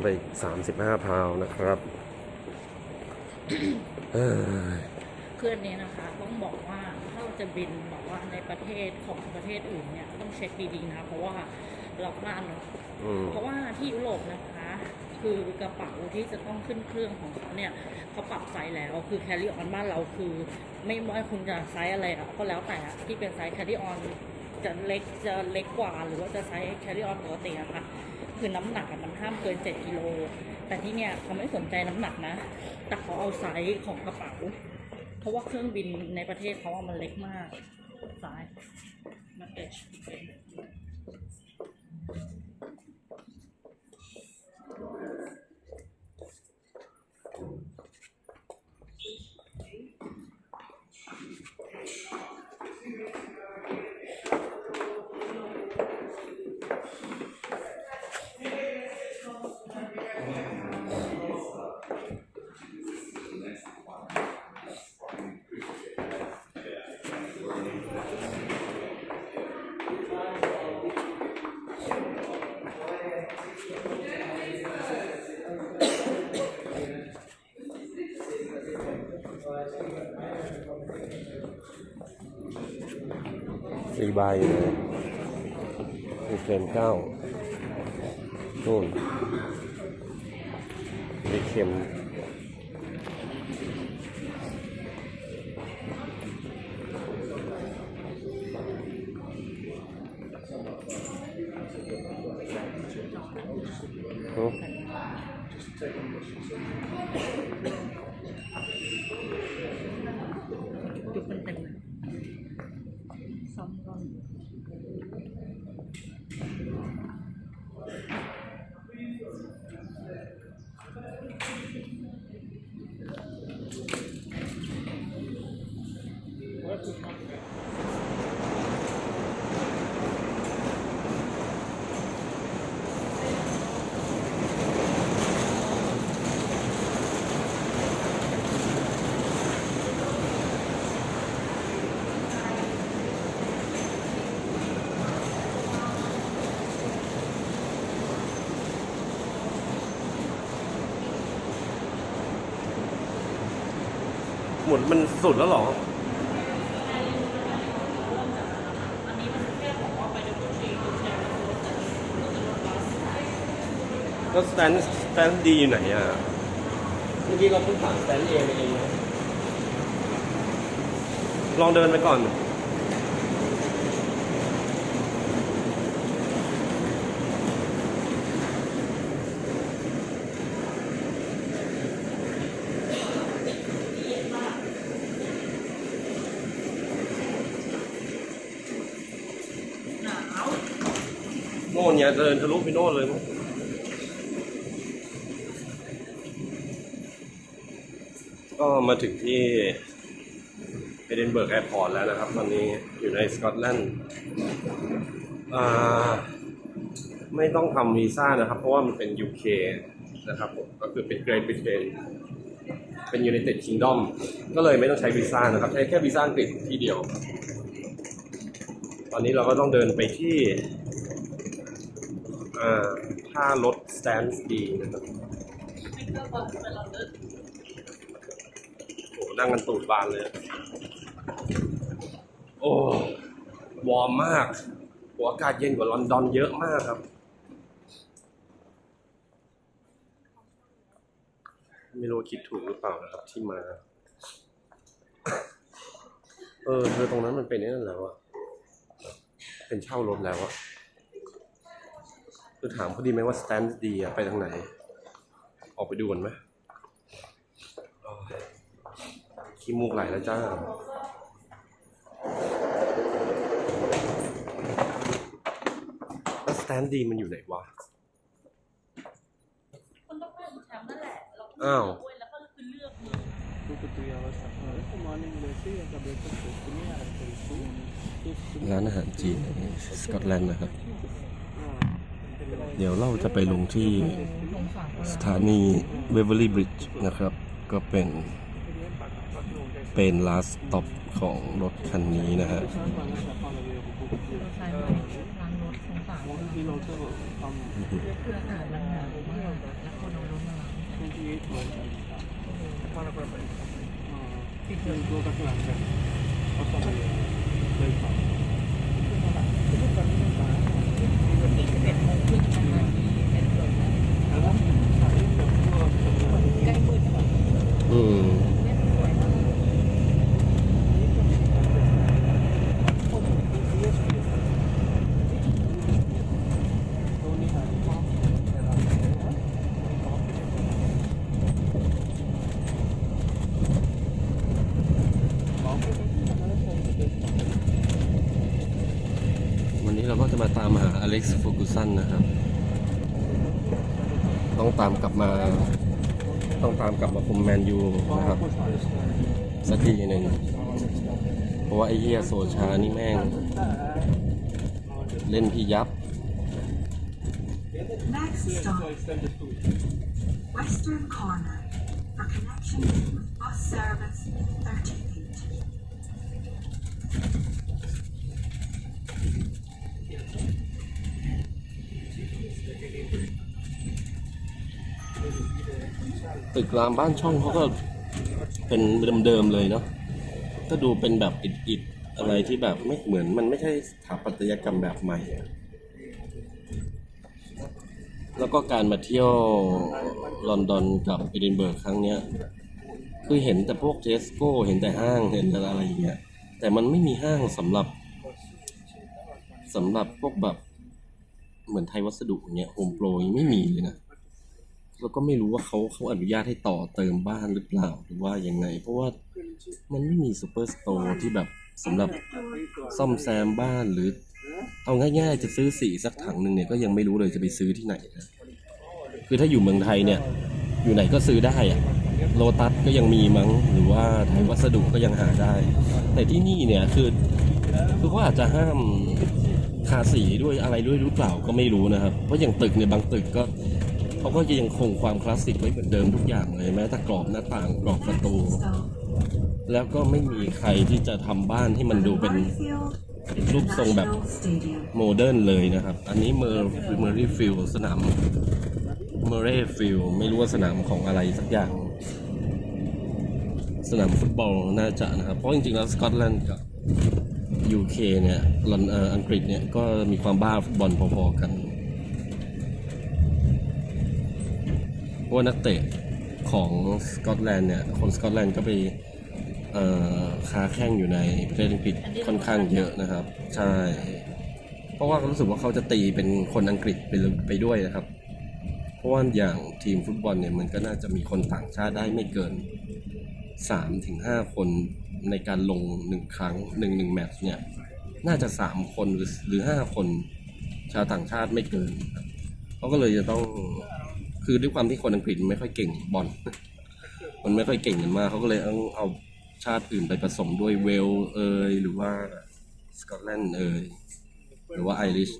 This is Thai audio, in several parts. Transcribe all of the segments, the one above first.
โดนไปอีก35 พาวนะครับเอ้ยเพื่อนนี้นะคะ ต้องบอกว่าถ้าเราจะบินแบบว่าในประเทศของประเทศอื่นเนี่ยต้องเช็คดีๆนะ เพราะว่าเราพลาดเนาะอืมเพราะว่าที่ยุโรปนะคะ คือกระเป๋าที่จะต้องขึ้นเครื่องของเขาเนี่ยเขาปรับไซส์แล้วคือ carry on บ้านเราคือ ไม่ว่าคุณจะไซส์อะไรอะก็แล้วแต่อะที่เป็นไซส์ carry on จะเล็กจะเล็กกว่าหรือว่าจะไซส์ carry on ปกติอะค่ะคือน้ำหนักอะมัน ห้ามเกิน 7กิโล แต่ที่เนี่ยเขาไม่สนใจน้ำหนักนะ แต่เขาเอาไซส์ของกระเป๋า เพราะว่าเครื่องบินในประเทศเขาอะมันเล็กมากซ้ายมาเอช สี่ใบนะมีเฟรมเก้านู่นอีกเข็มโอ้ จุดมันเต็มเลยซ้อมก่อนว่าจุดมัน หมุนมันสุดแล้วเหรออันนี้มันแค่บอกว่าไปดูทรีดูแชร์ดูแต่ดูแต่รถบัสแล้วสแตนสแตนดีอยู่ไหนอะ เมื่อกี้เราเพิ่งผ่านสแตนเอไปเองนะลองเดินไปก่อนหน เดินทะลุไปโน่นเลยมั้งก็มาถึงที่เอเดนเบิร์กแอร์พอร์ตแล้วนะครับ ตอนนี้อยู่ในสกอตแลนด์ไม่ต้องทำวีซ่านะครับ เพราะว่ามันเป็น UK นะครับผมก็คือเป็นเกร t บริเตนเป็น United Kingdom ก็เลยไม่ต้องใช้วีซ่านะครับ ใช้แค่วีซ่าอังกฤษที่เดียว ตอนนี้เราก็ต้องเดินไปที่ อ่าถ้ารถสแตนด์ดีนะครับโอ้นั่งกันตูดบานเลย โอ้วอร์มมากหัวอากาศเย็นกว่าลอนดอนเยอะมากครับ ไม่รู้คิดถูกหรือเปล่านะครับที่มา เออเธอตรงนั้นมันเป็นนั่นแล้วอะเป็นเช่ารถแล้วอะ คือถามเขาดีไหมว่าสแตนด์ดีอะไปทางไหน ออกไปดูกันไหมโอ้ยขี้มูกไหลแล้วจ้าแล้วสแตนด์ดีมันอยู่ไหนวะคุณต้องเป็นแชมป์นั่นแหละเราก็อ้าวเลือกเว้ยแล้วก็คือเลือกมือ Good morning, Lucy. The breakfast is to me. I will tell you. ร้านอาหารจีนในสกอตแลนด์นะครับ เดี๋ยวเราจะไปลงที่สถานีเวเวอรี่บริดจ์นะครับ ก็เป็น เป็น last stop ของรถคันนี้นะฮะใช่ไหมล้างราร still also um, คืออากาศมันหาวมากอแล้วคนเอารถมาล้าง28 months. Uh, It it will go back to London or somewhere. Very far. คือาแบบคือตอนนี้มันมา อืมวันนี้เราก็จะมาตามหา เล็กซ์ฟูกุสันนะครับ ต้องตามกลับมา ต้องตามกลับมาคุมแมนยูนะครับ สักทีหนึ่งเพราะว่าไอ้เหี้ยโซชานี่แม่ง เล่นพี่ยับ Next stop, Western Corner, for connection with bus service 38. ตึกรามบ้านช่องเขาก็เป็นเดิมๆเลยเนาะก็ดูเป็นแบบอิดๆอะไรที่แบบไม่เหมือนมันไม่ใช่สถาปัตยกรรมแบบใหม่ แล้วก็การมาเที่ยวลอนดอนกับเอดินเบิร์กครั้งเนี้ยคือเห็นแต่พวกเทสโก้เห็นแต่ห้างเห็นแต่อะไรอย่างเงี้ยแต่มันไม่มีห้างสำหรับสำหรับพวกแบบ เหมือนไทยวัสดุอย่างเงี้ยโฮมโปรยังไม่มีเลยนะแล้วก็ไม่รู้ว่าเขาเขาอนุญาตให้ต่อเติมบ้านหรือเปล่าหรือว่ายังไง เพราะว่ามันไม่มีซูเปอร์สโตร์ที่แบบสำหรับซ่อมแซมบ้านหรือ เอาง่ายๆจะซื้อสีสักถังหนึ่งเนี่ยก็ยังไม่รู้เลยจะไปซื้อที่ไหนนะคือถ้าอยู่เมืองไทยเนี่ย อยู่ไหนก็ซื้อได้อะโลตัสก็ยังมีมั้งหรือว่าไทยวัสดุก็ยังหาได้ แต่ที่นี่เนี่ยคือคือเขาอาจจะห้าม ทาสีด้วยอะไรด้วยหรือเปล่าก็ไม่รู้นะครับ เพราะอย่างตึกเนี่ยบางตึกก็เขาก็จะยังคงความคลาสสิกไว้เหมือนเดิมทุกอย่างเลยแม้แต่กรอบหน้าต่างกรอบประตู แล้วก็ไม่มีใครที่จะทำบ้านให้มันดูเป็นรูปทรงแบบโมเดิร์นเลยนะครับ อันนี้เมอร์เมอร์รี่ฟิลสนามเมอร์เรฟิลไม่รู้ว่าสนามของอะไรสักอย่าง สนามฟุตบอลน่าจะนะครับ เพราะจริงๆแล้วสกอตแลนด์กับ UK เนี่ยลอนเอ่ออังกฤษเนี่ยก็มีความบ้าฟุตบอลพอๆกันเพราะว่านักเตะของสกอตแลนด์เนี่ยคนสกอตแลนด์ก็ไปเอ่อค้าแข่งอยู่ในประเทศอังกฤษค่อนข้างเยอะนะครับ ใช่ เพราะว่ารู้สึกว่าเขาจะตีเป็นคนอังกฤษไปเลยไปด้วยนะครับ เพราะว่าอย่างทีมฟุตบอลเนี่ยมันก็น่าจะมีคนต่างชาติได้ไม่เกินสามถึงห้าคน ในการลงหนึ่งครั้งหนึ่งหนึ่งแมตช์เนี่ย น่าจะสามคนหรือหรือห้าคนชาวต่างชาติไม่เกินเขาก็เลยจะต้องคือด้วยความที่คนอังกฤษไม่ค่อยเก่งบอลมันไม่ค่อยเก่งกันมากเขาก็เลยเอาเอาชาติอื่นไปผสมด้วยเวลเอยหรือว่าสกอตแลนด์เอยหรือว่าไอริช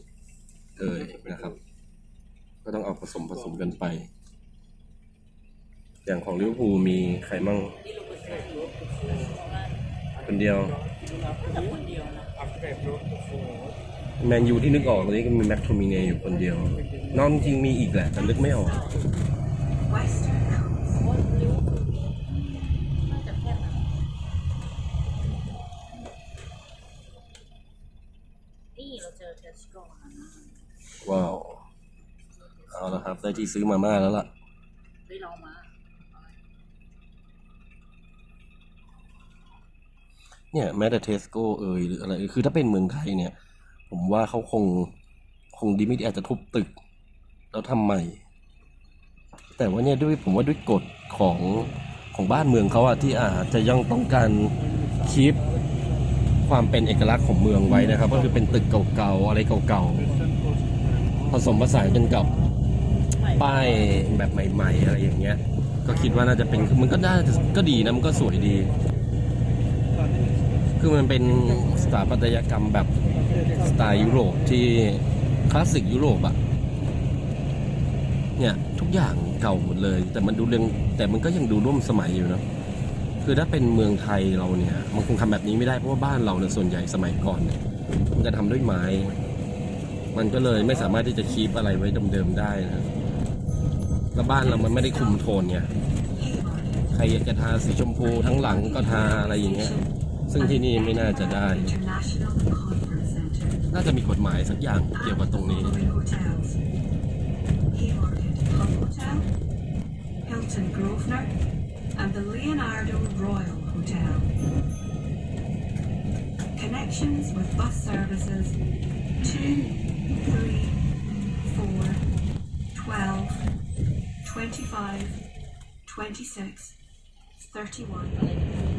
เอยนะครับ ก็ต้องเอาผสมผสมกันไป อย่างของลิเวอร์พูลมีใครมั่ง คนเดียวแต่คนเดียวนะแมนยูที่นึกออกตอนนี้ก็มีแม็กโทมิเนอยู่คนเดียวนอนจริงมีอีกแหละ แต่นึกไม่ออก Western Coast. เพราะลิเวอร์พูลน่าจะแค่นั้นนี่เราเจอเทสโก้นะว้าว เอาละครับ ได้ที่ซื้อมาม่าแล้วล่ะ เฮ้ยเรามา เนี่ยแม้แต่เทสโก้เอ่ยหรืออะไร คือถ้าเป็นเมืองไทยเนี่ย ผมว่าเขาคงคงดีไม่ดีอาจจะทุบตึก แล้วทำใหม่ แต่ว่าเนี่ยด้วยผมว่าด้วยกฎของของบ้านเมืองเขาอะที่อาจจะยังต้องการคีปความเป็นเอกลักษณ์ของเมืองไว้นะครับ ก็คือเป็นตึกเก่าๆอะไรเก่าๆผสมผสานกันกับป้ายแบบใหม่ ๆ อะไรอย่างเงี้ย ก็คิดว่าน่าจะเป็นมันก็น่าจะก็ดีนะมันก็สวยดี คือมันเป็นสถาปัตยกรรมแบบสไตล์ยุโรปที่คลาสสิกยุโรปอะเนี่ยทุกอย่างเก่าหมดเลย แต่มันดูเรื่องแต่มันก็ยังดูร่วมสมัยอยู่นะคือถ้าเป็นเมืองไทยเราเนี่ยมันคงทำแบบนี้ไม่ได้เพราะว่าบ้านเราเนี่ยส่วนใหญ่สมัยก่อนเนี่ยมันจะทำด้วยไม้ มันก็เลยไม่สามารถที่จะคีปอะไรไว้เดิมๆได้นะแล้วบ้านเรามันไม่ได้คุมโทนไงใครอยากจะทาสีชมพูทั้งหลังก็ทาอะไรอย่างเงี้ย ซึ่งที่นี่ไม่น่าจะได้ International Conference Center. น่าจะมีกฎหมายสักอย่างเกี่ยวกับตรงนี้ Following hotels. Haymarket Club Hotel, Hilton Grosvenor, and the Leonardo Royal Hotel. Connections with bus services 2, 3, 4, 12, 25, 26, 31.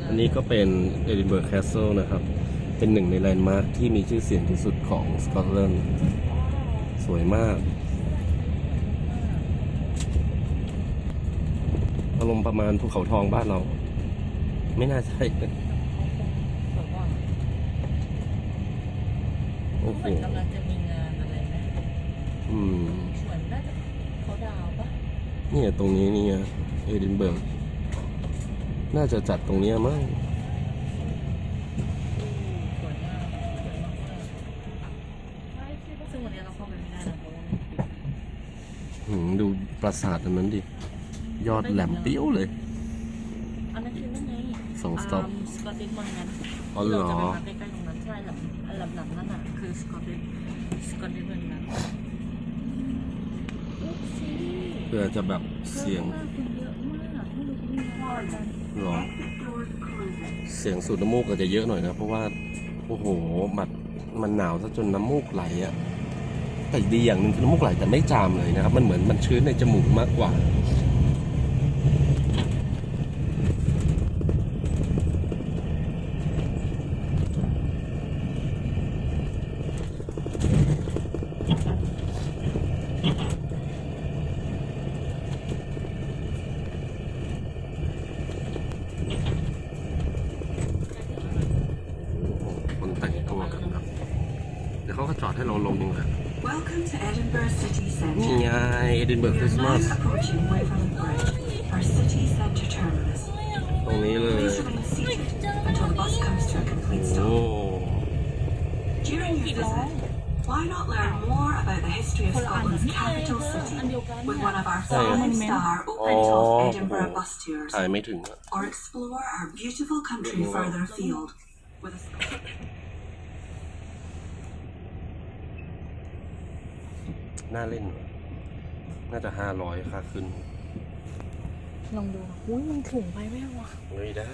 อันนี้ก็เป็นเอดินเบิร์กแคสเซิลนะครับ เป็นหนึ่งในแลนด์มาร์คที่มีชื่อเสียงที่สุดของสกอตแลนด์ สวยมาก อารมณ์ประมาณภูเขาทองบ้านเรา ไม่น่าใช่แบบว่าโอ้โหเหมือนกำลังจะมีงานอะไรไหมอืมเหมือนน่าจะเขาดาวน์ปะเนี่ยตรงนี้นี่ไงเอดินเบิร์ก น่าจะจัดตรงเนี้ยมั้งสวยมากสวยมากๆซึ่งวันนี้เราเข้าไปไม่ได้นะเพราะว่ามันปิดหืมดูปราสาทอันนั้นดิ ยอดแหลมเปี้ยวเลย อันนั้นคือนั่นไงสอง stop สกอตติชเมืองนั้นอ๋อเหรอเราจะไปมาใกล้ๆตรงนั้นใช่หลับหลับหลับนั่นอะคือสกอตติชสกอตติชเมืองนั้นอุ๊ยสิเพื่อจะแบบเสียงเยอะมากคนเยอะมากไม่รู้เขามีอะไรกัน หรอเสียงสูดน้ำมูกอาจจะเยอะหน่อยนะ เพราะว่า โอ้โหมันมันหนาวซะจนน้ำมูกไหลอะแต่ดีอย่างหนึ่งคือน้ำมูกไหลแต่ไม่จามเลยนะครับ มันเหมือนมันชื้นในจมูกมากกว่า นี่ Centre. ไงเอดินเบิร์ก We คริ are สต์มา now ส approaching Waverley Bridge, our city centre terminus. ตรงนี้เลย Please remain seated until the bus comes to a complete โอ้ stop. During your visit, why not learn more about the history of Scotland's capital city with one of our five-star open-top Oh. Edinburgh bus tours, ถ่ายไม่ถึงอะ or explore our beautiful country further afield with a น่าเล่น น่าจะห้าร้อยค่าขึ้นลองดูอุ้ยมันถุงไปไหมวะไม่ได้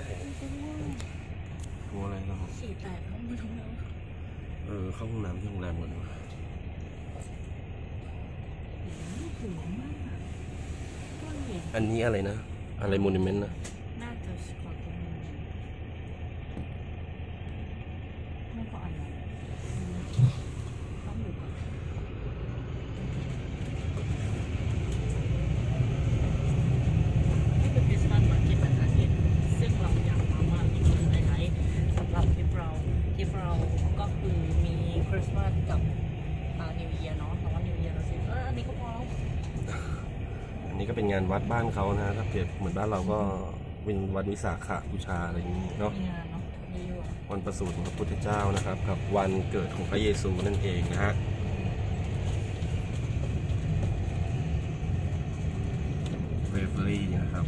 กลัวอะไรเราฉี่แตกแล้วไม่ทำแล้วเออเข้าห้องน้ำที่โรงแรมก่อนดีกว่าถุงมากก้อนหินอันนี้อะไรนะ อะไรโมนิเมนต์นะน่าจะสกอตติชไม่พออันนั้นต้องดูก่อนนี่เป็นคริสต์มาสมาร์เก็ตนะคะที่ซึ่งเราอยากมามากที่สุดในไทยสำหรับทริปเราทริปเราก็คือมีคริสต์มาสกับอ่านิวเยียร์เนาะแต่ว่านิวเยียร์เราสิเอออันนี้ก็พอแล้ว อั นนี้ก็เป็นงานวัดบ้านเขานะถ้าเปรียบเหมือนบ้านเราก็เป็นวันวิสาขบูชาอะไรอย่างนี้เนาะมีงานเนาะเยอะๆวันประสูติของพระพุทธเจ้านะครับกับวันเกิดของพระเยซูนั่นเองนะฮะเวเบอรี่นะครับ